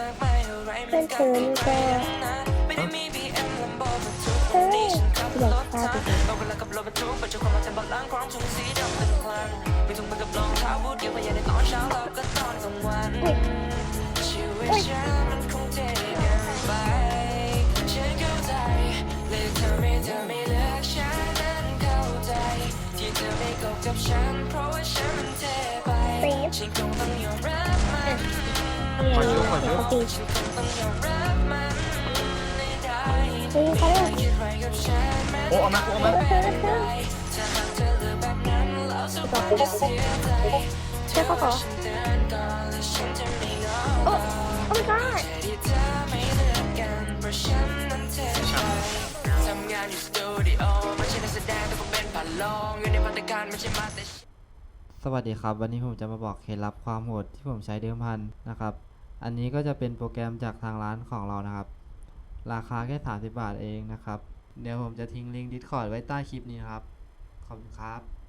เพื่อนเธอนี่ก็เฮ้ยอยากพาไปดูชีวิตฉันมันคงเท่เกินไปฉันเข้าใจเลยเธอไม่เธอไม่เลือกฉันนั้นเข้าใจที่เธอไม่กบกับฉันเพราะว่าฉันมันเท่ไปเฟ เนี่ยเขาตีฉันคงต้องยอมรับมันไม่ได้เขาเรียกคิดไรกับฉันแม้โอ้เอามาเอามาเอเธอถ้าหาเธอเลือกแบบนั้นแล้วสักวันจะเสียใจเจ้าก็ขอฉันเดินก่อนและฉันจะไม่ยอโอ้โอ้ my god ที่เธอไม่เลือกกันเพราะฉันนั้นเท่ใจทำงานอยู่สตูดิโอไม่ใช่นักแสดงแต่ผมเป็นผ่านลองอยู่ในพัตตาการไม่ใช่มาแต่สวัสดีครับ วันนี้ผมจะมาบอกเคล็ดลับความโหดที่ผมใช้เดิมพันนะครับ อันนี้ก็จะเป็นโปรแกรมจากทางร้านของเรานะครับ ราคาแค่ 30 บาทเองนะครับ เดี๋ยวผมจะทิ้งลิงก์ Discord ไว้ใต้คลิปนี้นะครับ ขอบคุณครับ